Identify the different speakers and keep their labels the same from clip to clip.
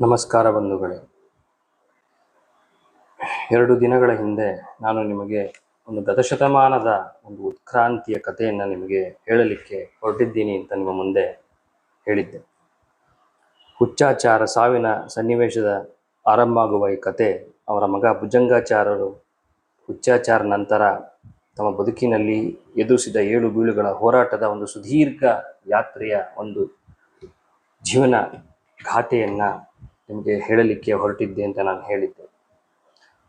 Speaker 1: ನಮಸ್ಕಾರ ಬಂಧುಗಳೇ. ಎರಡು ದಿನಗಳ ಹಿಂದೆ ನಾನು ನಿಮಗೆ ಒಂದು ಗತಶತಮಾನದ ಒಂದು ಉತ್ಕ್ರಾಂತಿಯ ಕಥೆಯನ್ನು ನಿಮಗೆ ಹೇಳಲಿಕ್ಕೆ ಹೊರಟಿದ್ದೀನಿ ಅಂತ ನಿಮ್ಮ ಮುಂದೆ ಹೇಳಿದ್ದೆ. ಹುಚ್ಚಾಚಾರ ಸಾವಿನ ಸನ್ನಿವೇಶದ ಆರಂಭ ಆಗುವ ಈ ಕತೆ ಅವರ ಮಗ ಭುಜಂಗಾಚಾರರು ಹುಚ್ಚಾಚಾರ ನಂತರ ತಮ್ಮ ಬದುಕಿನಲ್ಲಿ ಎದುರಿಸಿದ ಏಳು ಬೀಳುಗಳ ಹೋರಾಟದ ಒಂದು ಸುದೀರ್ಘ ಯಾತ್ರೆಯ ಒಂದು ಜೀವನ ಗಾಥೆಯನ್ನು ನಿಮಗೆ ಹೇಳಲಿಕ್ಕೆ ಹೊರಟಿದ್ದೆ ಅಂತ ನಾನು ಹೇಳಿದ್ದೆ.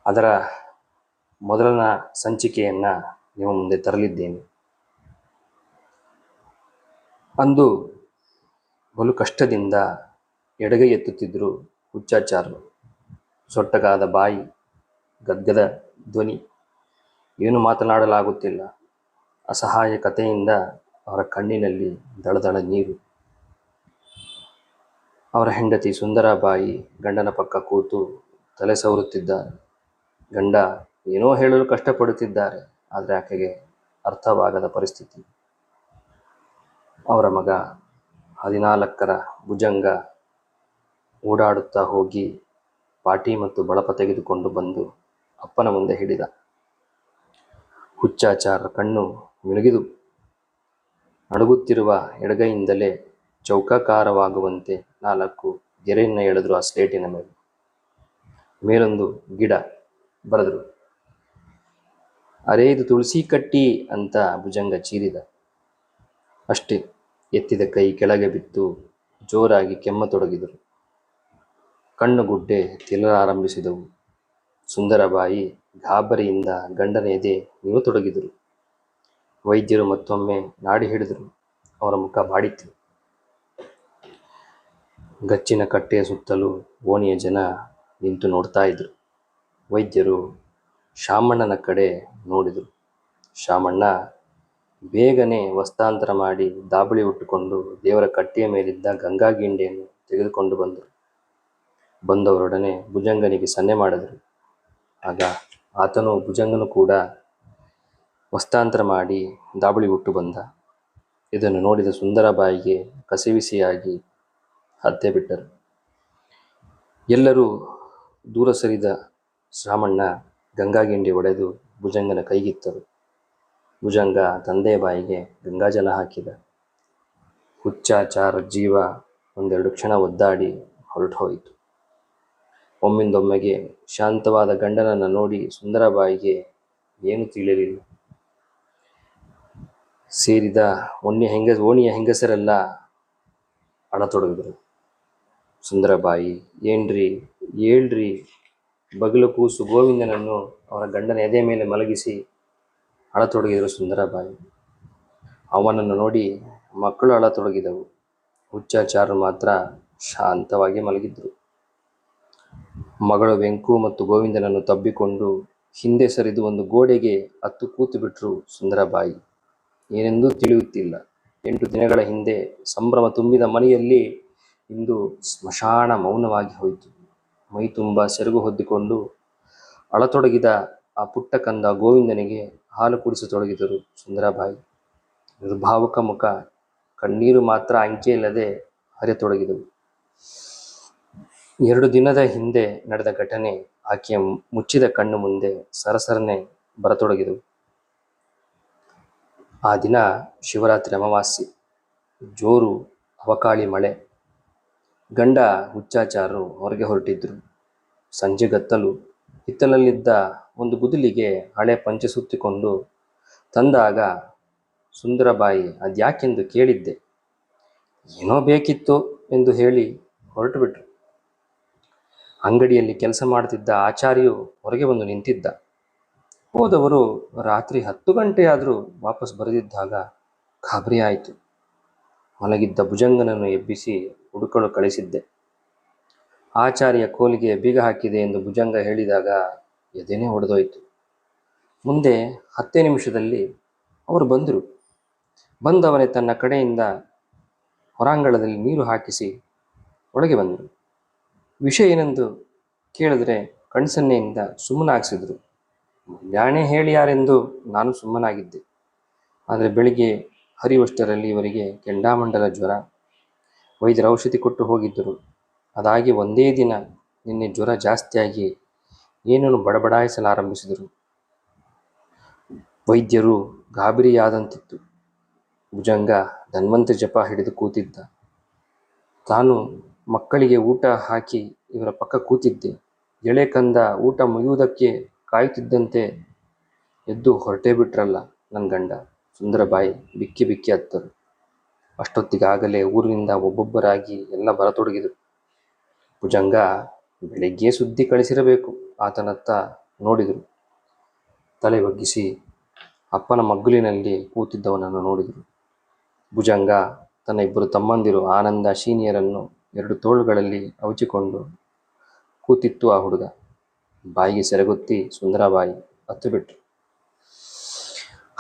Speaker 1: ಅದರ ಮೊದಲನ ಸಂಚಿಕೆಯನ್ನು ನಿಮ್ಮ ಮುಂದೆ ತರಲಿದ್ದೇನೆ. ಅಂದು ಬಲು ಕಷ್ಟದಿಂದ ಎಡಗೈ ಎತ್ತುತ್ತಿದ್ದರು ಹುಚ್ಚಾಚಾರರು. ಸೊಟ್ಟಗಾದ ಬಾಯಿ, ಗದ್ಗದ ಧ್ವನಿ, ಏನು ಮಾತನಾಡಲಾಗುತ್ತಿಲ್ಲ. ಅಸಹಾಯಕತೆಯಿಂದ ಅವರ ಕಣ್ಣಿನಲ್ಲಿ ದಳದಳ ನೀರು. ಅವರ ಹೆಂಡತಿ ಸುಂದರಬಾಯಿ ಗಂಡನ ಪಕ್ಕ ಕೂತು ತಲೆ ಸವರುತ್ತಿದ್ದಾರೆ ಗಂಡ ಏನೋ ಹೇಳಲು ಕಷ್ಟಪಡುತ್ತಿದ್ದಾರೆ, ಆದರೆ ಆಕೆಗೆ ಅರ್ಥವಾಗದ ಪರಿಸ್ಥಿತಿ. ಅವರ ಮಗ ಹದಿನಾಲ್ಕರ ಭುಜಂಗ ಓಡಾಡುತ್ತಾ ಹೋಗಿ ಪಾಟಿ ಮತ್ತು ಬಳಪ ತೆಗೆದುಕೊಂಡು ಬಂದು ಅಪ್ಪನ ಮುಂದೆ ಹಿಡಿದ. ಹುಚ್ಚಾಚಾರ ಕಣ್ಣು ಮಿನುಗಿದು. ನಡುಗುತ್ತಿರುವ ಎಡಗೈಯಿಂದಲೇ ಚೌಕಾಕಾರವಾಗುವಂತೆ ನಾಲ್ಕು ಗೆರೆಯನ್ನು ಎಳೆದ್ರು ಆ ಸ್ಲೇಟಿನ ಮೇಲೆ. ಮೇಲೊಂದು ಗಿಡ ಬರೆದ್ರು. ಅರೇ, ಇದು ತುಳಸಿ ಕಟ್ಟಿ ಅಂತ ಭುಜಂಗ ಚೀರಿದ. ಅಷ್ಟೇ, ಎತ್ತಿದ ಕೈ ಕೆಳಗೆ ಬಿತ್ತು, ಜೋರಾಗಿ ಕೆಮ್ಮತೊಡಗಿದರು. ಕಣ್ಣು ಗುಡ್ಡೆ ತಿನ್ನಲಾರಂಭಿಸಿದವು ಸುಂದರಬಾಯಿ ಗಾಬರಿಯಿಂದ ಗಂಡನ ಎದೆ ನೀವು ತೊಡಗಿದರು ವೈದ್ಯರು ಮತ್ತೊಮ್ಮೆ ನಾಡಿ ಹಿಡಿದರು. ಅವರ ಮುಖ ಬಾಡಿತ್ತು. ಗಚ್ಚಿನ ಕಟ್ಟೆಯ ಸುತ್ತಲೂ ಓಣಿಯ ಜನ ನಿಂತು ನೋಡ್ತಾ ಇದ್ರು. ವೈದ್ಯರು ಶಾಮಣ್ಣನ ಕಡೆ ನೋಡಿದರು. ಶಾಮಣ್ಣ ಬೇಗನೆ ವಸ್ತಾಂತರ ಮಾಡಿ ದಾಬಳಿ ಉಟ್ಟುಕೊಂಡು ದೇವರ ಕಟ್ಟೆಯ ಮೇಲಿದ್ದ ಗಂಗಾ ಗಿಂಡೆಯನ್ನು ತೆಗೆದುಕೊಂಡು ಬಂದರು. ಬಂದವರೊಡನೆ ಭುಜಂಗನಿಗೆ ಸನ್ನೆ ಮಾಡಿದರು. ಆಗ ಆತನು ಭುಜಂಗನು ಕೂಡ ವಸ್ತಾಂತರ ಮಾಡಿ ದಾಬಳಿ ಉಟ್ಟು ಬಂದ. ಇದನ್ನು ನೋಡಿದ ಸುಂದರ ಬಾಯಿಗೆ ಕಸಿವಿಸಿಯಾಗಿ ಹತ್ತೆ ಬಿಟ್ಟರು. ಎಲ್ಲರೂ ದೂರ ಸರಿದ ಶ್ರಾಮಣ್ಣ ಗಂಗಾಗಿಂಡಿ ಒಡೆದು ಭುಜಂಗನ ಕೈಗಿತ್ತರು. ಭುಜಂಗ ತಂದೆಯ ಬಾಯಿಗೆ ಗಂಗಾಜಲ ಹಾಕಿದ. ಹುಚ್ಚಾಚಾರ ಜೀವ ಒಂದೆರಡು ಕ್ಷಣ ಒದ್ದಾಡಿ ಹೊರಟು ಹೋಯಿತು ಒಮ್ಮಿಂದೊಮ್ಮೆಗೆ ಶಾಂತವಾದ ಗಂಡನನ್ನು ನೋಡಿ ಸುಂದರ ಬಾಯಿಗೆ ಏನು ತಿಳಿಯಲಿಲ್ಲ. ಸೇರಿದ ಓಣಿಯ ಹೆಂಗ, ಓಣಿಯ ಹೆಂಗಸರೆಲ್ಲ ಅಳತೊಡಗಿದರು ಸುಂದರಬಾಯಿ, ಏನ್ರಿ, ಏಳ್ರಿ? ಬಗಲು ಕೂಸು ಗೋವಿಂದನನ್ನು ಅವರ ಗಂಡನ ಎದೆ ಮೇಲೆ ಮಲಗಿಸಿ ಅಳತೊಡಗಿದರು ಸುಂದರಬಾಯಿ. ಅವನನ್ನು ನೋಡಿ ಮಕ್ಕಳು ಅಳತೊಡಗಿದವು. ಹುಚ್ಚಾಚಾರರು ಮಾತ್ರ ಶಾಂತವಾಗಿ ಮಲಗಿದ್ರು. ಮಗಳು ವೆಂಕು ಮತ್ತು ಗೋವಿಂದನನ್ನು ತಬ್ಬಿಕೊಂಡು ಹಿಂದೆ ಸರಿದು ಒಂದು ಗೋಡೆಗೆ ಹತ್ತು ಕೂತು ಬಿಟ್ಟರು ಸುಂದರಬಾಯಿ. ಏನೆಂದೂ ತಿಳಿಯುತ್ತಿಲ್ಲ. ಎಂಟು ದಿನಗಳ ಹಿಂದೆ ಸಂಭ್ರಮ ತುಂಬಿದ ಮನೆಯಲ್ಲಿ ಇಂದು ಸ್ಮಶಾನ ಮೌನವಾಗಿ ಹೋಯಿತು. ಮೈ ತುಂಬ ಸೆರಗು ಹೊದ್ದಿಕೊಂಡು ಅಳತೊಡಗಿದ ಆ ಪುಟ್ಟ ಕಂದ ಗೋವಿಂದನಿಗೆ ಹಾಲು ಕುಡಿಸತೊಡಗಿದರು ಸುಂದರಬಾಯಿ. ನಿರ್ಭಾವಕ ಮುಖ, ಕಣ್ಣೀರು ಮಾತ್ರ ಅಂಕೆಯಿಲ್ಲದೆ ಹರಿಯತೊಡಗಿದವು. ಎರಡು ದಿನದ ಹಿಂದೆ ನಡೆದ ಘಟನೆ ಆಕೆಯ ಮುಚ್ಚಿದ ಕಣ್ಣು ಮುಂದೆ ಸರಸರನೆ ಬರತೊಡಗಿದವು. ಆ ದಿನ ಶಿವರಾತ್ರಿ ಅಮಾವಾಸ್ಯೆ, ಜೋರು ಅವಕಾಳಿ ಮಳೆ. ಗಂಡ ಹುಚ್ಚಾಚಾರರು ಹೊರಗೆ ಹೊರಟಿದ್ರು. ಸಂಜೆ ಗತ್ತಲು ಹಿತ್ತಲಲ್ಲಿದ್ದ ಒಂದು ಗುದಿಲಿಗೆ ಹಳೆ ಪಂಚೆ ಸುತ್ತಿಕೊಂಡು ತಂದಾಗ, ಸುಂದರಬಾಯಿ, ಅದ್ಯಾಕೆಂದು ಕೇಳಿದ್ದೆ? ಏನೋ ಬೇಕಿತ್ತು, ಎಂದು ಹೇಳಿ ಹೊರಟು ಬಿಟ್ರು. ಅಂಗಡಿಯಲ್ಲಿ ಕೆಲಸ ಮಾಡುತ್ತಿದ್ದ ಆಚಾರ್ಯು ಹೊರಗೆ ಬಂದು ನಿಂತಿದ್ದ. ಹೋದವರು ರಾತ್ರಿ ಹತ್ತು ಗಂಟೆಯಾದರೂ ವಾಪಸ್ ಬರೆದಿದ್ದಾಗ ಗಾಬರಿ ಆಯಿತು. ಮಲಗಿದ್ದ ಭುಜಂಗನನ್ನು ಎಬ್ಬಿಸಿ ಹುಡುಕಲು ಕಳಿಸಿದ್ದೆ. ಆಚಾರ್ಯ ಕೋಲಿಗೆ ಬೀಗ ಹಾಕಿದೆ ಎಂದು ಭುಜಂಗ ಹೇಳಿದಾಗ ಎದೆನೇ ಹೊಡೆದೋಯ್ತು ಮುಂದೆ ಹತ್ತೇ ನಿಮಿಷದಲ್ಲಿ ಅವರು ಬಂದರು. ಬಂದವನೇ ತನ್ನ ಕಡೆಯಿಂದ ಹೊರಾಂಗಣದಲ್ಲಿ ನೀರು ಹಾಕಿಸಿ ಒಳಗೆ ಬಂದರು. ವಿಷಯ ಏನೆಂದು ಕೇಳಿದ್ರೆ ಕಣ್ಸನ್ನೆಯಿಂದ ಸುಮ್ಮನಾಗಿಸಿದ್ರು ಯಾಣೆ ಹೇಳಿ ಯಾರೆಂದು ನಾನು ಸುಮ್ಮನಾಗಿದ್ದೆ. ಆದರೆ ಬೆಳಿಗ್ಗೆ ಹರಿಯುವಷ್ಟರಲ್ಲಿ ಇವರಿಗೆ ಕೆಂಡಾಮಂಡಲ ಜ್ವರ ವೈದ್ಯರು ಔಷಧಿ ಕೊಟ್ಟು ಹೋಗಿದ್ದರು. ಅದಾಗಿ ಒಂದೇ ದಿನ ನಿನ್ನೆ ಜ್ವರ ಜಾಸ್ತಿಯಾಗಿ ಏನನ್ನು ಬಡಬಡಾಯಿಸಲಾರಂಭಿಸಿದರು. ವೈದ್ಯರು ಗಾಬರಿಯಾದಂತಿತ್ತು. ಭುಜಂಗ ಧನ್ವಂತ ಜಪ ಹಿಡಿದು ಕೂತಿದ್ದ. ತಾನು ಮಕ್ಕಳಿಗೆ ಊಟ ಹಾಕಿ ಇವರ ಪಕ್ಕ ಕೂತಿದ್ದೆ. ಎಳೆ ಕಂದ ಊಟ ಮುಗಿಯುವುದಕ್ಕೆ ಕಾಯುತ್ತಿದ್ದಂತೆ ಎದ್ದು ಹೊರಟೇ ಬಿಟ್ರಲ್ಲ ನನ್ನ ಗಂಡ. ಸುಂದರಬಾಯಿ ಬಿಕ್ಕಿ ಬಿಕ್ಕಿ ಹತ್ತರು. ಅಷ್ಟೊತ್ತಿಗಾಗಲೇ ಊರಿನಿಂದ ಒಬ್ಬೊಬ್ಬರಾಗಿ ಎಲ್ಲ ಬರತೊಡಗಿದರು. ಭುಜಂಗ ಬೆಳಿಗ್ಗೆ ಸುದ್ದಿ ಕಳಿಸಿರಬೇಕು ಆತನತ್ತ ನೋಡಿದರು. ತಲೆ ಬಗ್ಗಿಸಿ ಅಪ್ಪನ ಮಗ್ಗುಲಿನಲ್ಲಿ ಕೂತಿದ್ದವನನ್ನು ನೋಡಿದರು. ಭುಜಂಗ ತನ್ನ ಇಬ್ಬರು ತಮ್ಮಂದಿರು ಆನಂದ ಶೀನಿಯರನ್ನು ಎರಡು ತೋಳುಗಳಲ್ಲಿ ಅವಚಿಕೊಂಡು ಕೂತಿತ್ತು ಆ ಹುಡುಗ. ಬಾಯಿಗೆ ಸೆರಗುತ್ತಿ ಸುಂದರಬಾಯಿ ಹತ್ತು ಬಿಟ್ರು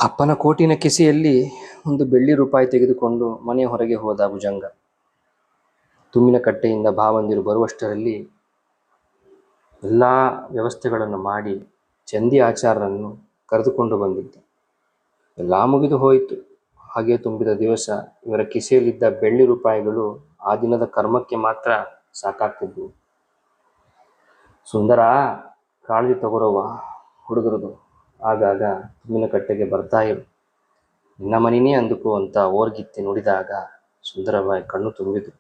Speaker 1: ಅಪ್ಪನ ಕೋಟಿನ ಕಿಸೆಯಲ್ಲಿ ಒಂದು ಬೆಳ್ಳಿ ರೂಪಾಯಿ ತೆಗೆದುಕೊಂಡು ಮನೆಯ ಹೊರಗೆ ಹೋದ ಭುಜಂಗ. ತುಂಬಿನ ಕಟ್ಟೆಯಿಂದ ಭಾವಂದಿರು ಬರುವಷ್ಟರಲ್ಲಿ ಎಲ್ಲ ವ್ಯವಸ್ಥೆಗಳನ್ನು ಮಾಡಿ ಚಂದಿ ಆಚಾರರನ್ನು ಕರೆದುಕೊಂಡು ಬಂದಿದ್ದ. ಎಲ್ಲ ಮುಗಿದು ಹೋಯಿತು. ಹಾಗೆ ತುಂಬಿದ ದಿವಸ ಇವರ ಕಿಸೆಯಲ್ಲಿದ್ದ ಬೆಳ್ಳಿ ರೂಪಾಯಿಗಳು ಆ ದಿನದ ಕರ್ಮಕ್ಕೆ ಮಾತ್ರ ಸಾಕಾಗ್ತಿದ್ವು. ಸುಂದರ ಕಾಳಜಿ ತಗೋರವ್ವ ಹುಡುಗರದು ಆಗಾಗ ತುಂಬಿನ ಕಟ್ಟೆಗೆ ಬರ್ತಾ ಇರು. ನಿನ್ನ ಮನೆಯೇ ಅಂದುಕೋ ಅಂತ ಓರ್ಗಿತ್ತಿ ನುಡಿದಾಗ ಸುಂದರಬಾಯಿ ಕಣ್ಣು ತುಂಬಿದ್ರು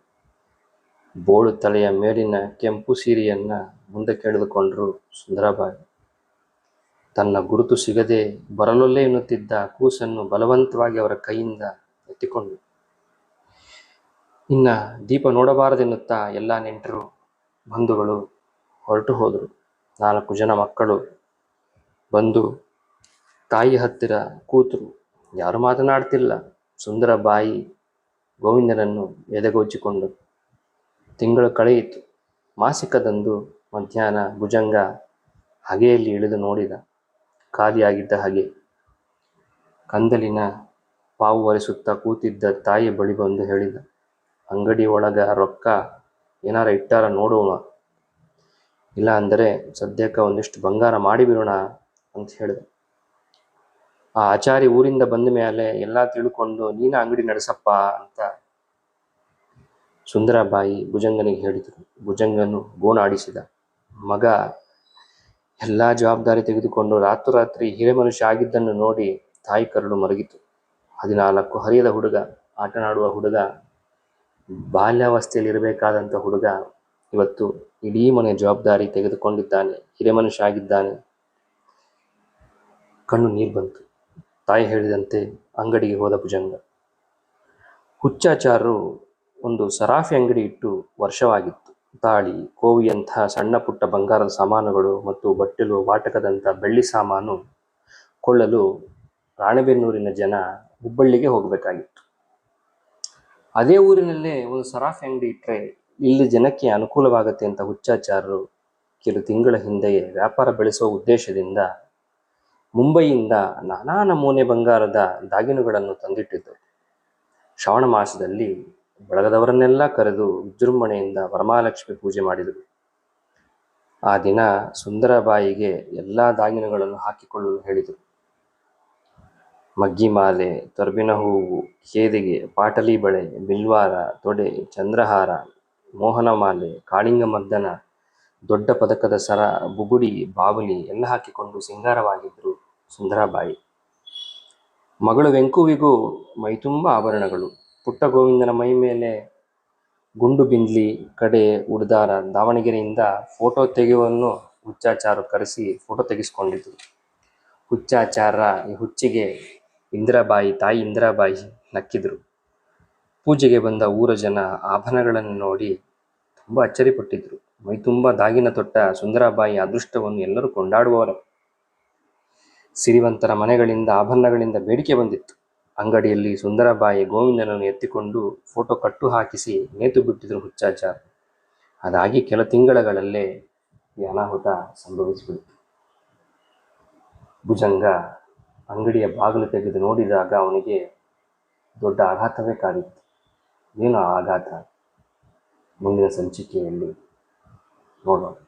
Speaker 1: ಬೋಳು ತಲೆಯ ಮೇಲಿನ ಕೆಂಪು ಸೀರೆಯನ್ನ ಮುಂದೆ ಕೆಳೆದುಕೊಂಡ್ರು ಸುಂದರಬಾಯಿ. ತನ್ನ ಗುರುತು ಸಿಗದೆ ಬರಲೊಲ್ಲೇ ಎನ್ನುತ್ತಿದ್ದ ಕೂಸನ್ನು ಬಲವಂತವಾಗಿ ಅವರ ಕೈಯಿಂದ ಎತ್ತಿಕೊಂಡು ಇನ್ನ ದೀಪ ನೋಡಬಾರದೆನ್ನುತ್ತಾ ಎಲ್ಲ ನೆಂಟರು, ಬಂಧುಗಳು ಹೊರಟು ಹೋದರು. ನಾಲ್ಕು ಜನ ಮಕ್ಕಳು ಬಂದು ತಾಯಿ ಹತ್ತಿರ ಕೂತರು. ಯಾರು ಮಾತನಾಡ್ತಿಲ್ಲ. ಸುಂದರ ಬಾಯಿ ಗೋವಿಂದನನ್ನು ಎದೆಗೋಚಿಕೊಂಡು ತಿಂಗಳು ಕಳೆಯಿತು. ಮಾಸಿಕದಂದು ಮಧ್ಯಾಹ್ನ ಭುಜಂಗ ಹಗೆಯಲ್ಲಿ ಇಳಿದು ನೋಡಿದ. ಖಾಲಿಯಾಗಿದ್ದ ಹಾಗೆ. ಕಂದಲಿನ ಪಾವು ಒರೆಸುತ್ತಾ ಕೂತಿದ್ದ ತಾಯಿ ಬಳಿ ಬಂದು ಹೇಳಿದ, ಅಂಗಡಿ ಒಳಗ ರೊಕ್ಕ ಏನಾರ ಇಟ್ಟಾರ ನೋಡುವ. ಇಲ್ಲ ಅಂದರೆ ಸದ್ಯಕ್ಕೆ ಒಂದಿಷ್ಟು ಬಂಗಾರ ಮಾಡಿಬಿಡೋಣ ಅಂತ ಹೇಳಿದ. ಆ ಆಚಾರಿ ಊರಿಂದ ಬಂದ ಮೇಲೆ ಎಲ್ಲ ತಿಳ್ಕೊಂಡು, ನೀನ ಅಂಗಡಿ ನಡೆಸಪ್ಪ ಅಂತ ಸುಂದರಬಾಯಿ ಭುಜಂಗನಿಗೆ ಹೇಳಿದರು. ಭುಜಂಗನು ಗೋಣಾಡಿಸಿದ. ಮಗ ಎಲ್ಲ ಜವಾಬ್ದಾರಿ ತೆಗೆದುಕೊಂಡು ರಾತ್ರೋರಾತ್ರಿ ಹಿರೇ ಮನುಷ್ಯ ಆಗಿದ್ದನ್ನು ನೋಡಿ ತಾಯಿ ಕರಳು ಮರಗಿತು. ಹದಿನಾಲ್ಕು ಹರಿಯದ ಹುಡುಗ, ಆಟನಾಡುವ ಹುಡುಗ, ಬಾಲ್ಯಾವಸ್ಥೆಯಲ್ಲಿ ಇರಬೇಕಾದಂಥ ಹುಡುಗ, ಇವತ್ತು ಇಡೀ ಮನೆ ಜವಾಬ್ದಾರಿ ತೆಗೆದುಕೊಂಡಿದ್ದಾನೆ ಹಿರೇ ಮನುಷ್ಯ ಆಗಿದ್ದಾನೆ. ಕಣ್ಣು ನೀರು ಬಂತು. ತಾಯಿ ಹೇಳಿದಂತೆ ಅಂಗಡಿಗೆ ಹೋದ ಭುಜಂಗ. ಹುಚ್ಚಾಚಾರರು ಒಂದು ಸರಾಫಿ ಅಂಗಡಿ ಇಟ್ಟು ವರ್ಷವಾಗಿತ್ತು. ತಾಳಿ ಕೋವಿಯಂತಹ ಸಣ್ಣ ಪುಟ್ಟ ಬಂಗಾರದ ಸಾಮಾನುಗಳು ಮತ್ತು ಬಟ್ಟಲು, ವಾಟಕದಂಥ ಬೆಳ್ಳಿ ಸಾಮಾನು ಕೊಳ್ಳಲು ರಾಣೆಬೆನ್ನೂರಿನ ಜನ ಹುಬ್ಬಳ್ಳಿಗೆ ಹೋಗಬೇಕಾಗಿತ್ತು. ಅದೇ ಊರಿನಲ್ಲೇ ಒಂದು ಸರಾಫಿ ಅಂಗಡಿ ಇಟ್ಟರೆ ಇಲ್ಲಿ ಜನಕ್ಕೆ ಅನುಕೂಲವಾಗುತ್ತೆ ಅಂತ ಹುಚ್ಚಾಚಾರರು ಕೆಲವು ತಿಂಗಳ ಹಿಂದೆಯೇ ವ್ಯಾಪಾರ ಬೆಳೆಸುವ ಉದ್ದೇಶದಿಂದ ಮುಂಬೈಯಿಂದ ನಾನಾ ನಮೂನೆ ಬಂಗಾರದ ದಾಗಿನುಗಳನ್ನು ತಂದಿಟ್ಟಿದ್ದರು ಶ್ರಾವಣ ಮಾಸದಲ್ಲಿ ಬಳಗದವರನ್ನೆಲ್ಲ ಕರೆದು ವಿಜೃಂಭಣೆಯಿಂದ ವರಮಹಾಲಕ್ಷ್ಮಿ ಪೂಜೆ ಮಾಡಿದರು. ಆ ದಿನ ಸುಂದರಬಾಯಿಗೆ ಎಲ್ಲ ದಾಗಿನುಗಳನ್ನು ಹಾಕಿಕೊಳ್ಳಲು ಹೇಳಿದರು. ಮಗ್ಗಿ ಮಾಲೆ, ತೊರಬಿನ ಹೂವು, ಕೇದಿಗೆ, ಪಾಟಲಿ ಬಳೆ, ಬಿಲ್ವಾರ, ತೊಡೆ, ಚಂದ್ರಹಾರ, ಮೋಹನ ಮಾಲೆ ಕಾಳಿಂಗ ಮರ್ದನ ದೊಡ್ಡ ಪದಕದ ಸರ, ಬುಗುಡಿ ಬಾವಲಿ ಎಲ್ಲ ಹಾಕಿಕೊಂಡು ಸಿಂಗಾರವಾಗಿದ್ದರು ಸುಂದರಬಾಯಿ. ಮಗಳು ವೆಂಕುವಿಗೂ ಮೈತುಂಬ ಆಭರಣಗಳು. ಪುಟ್ಟ ಗೋವಿಂದನ ಮೈ ಮೇಲೆ ಗುಂಡು ಬಿಂದ್ಲಿ, ಕಡೆ ಉಡ್ದಾರ ದಾವಣಗೆರೆಯಿಂದ ಫೋಟೋ ತೆಗೆಯುವನ್ನು ಹುಚ್ಚಾಚಾರು ಕರೆಸಿ ಫೋಟೋ ತೆಗೆಸ್ಕೊಂಡಿದ್ರು ಹುಚ್ಚಾಚಾರ ಈ ಹುಚ್ಚಿಗೆ ಇಂದಿರಾಬಾಯಿ, ತಾಯಿ ಇಂದಿರಾಬಾಯಿ ನಕ್ಕಿದ್ರು. ಪೂಜೆಗೆ ಬಂದ ಊರ ಜನ ಆಭರಣಗಳನ್ನು ನೋಡಿ ತುಂಬ ಅಚ್ಚರಿಪಟ್ಟಿದ್ರು ಮೈ ತುಂಬ ದಾಗಿನ ತೊಟ್ಟ ಸುಂದರಾಬಾಯಿ ಅದೃಷ್ಟವನ್ನು ಎಲ್ಲರೂ ಕೊಂಡಾಡುವವರೇ. ಸಿರಿವಂತರ ಮನೆಗಳಿಂದ ಆಭರಣಗಳಿಂದ ಬೇಡಿಕೆ ಬಂದಿತ್ತು. ಅಂಗಡಿಯಲ್ಲಿ ಸುಂದರಬಾಯಿ ಗೋವಿಂದನನ್ನು ಎತ್ತಿಕೊಂಡು ಫೋಟೋ ಕಟ್ಟು ಹಾಕಿಸಿ ನೇತು ಬಿಟ್ಟಿದ್ರು ಹುಚ್ಚಾಚಾರ. ಅದಾಗಿ ಕೆಲ ತಿಂಗಳಗಳಲ್ಲೇ ಈ ಅನಾಹುತ ಸಂಭವಿಸಿಬಿಡ್ತು. ಭುಜಂಗ ಅಂಗಡಿಯ ಬಾಗಿಲು ತೆಗೆದು ನೋಡಿದಾಗ ಅವನಿಗೆ ದೊಡ್ಡ ಆಘಾತವೇ ಕಾದಿತ್ತು. ಏನು ಆಘಾತ? ಮುಂದಿನ ಸಂಚಿಕೆಯಲ್ಲಿ ನೋಡೋಣ.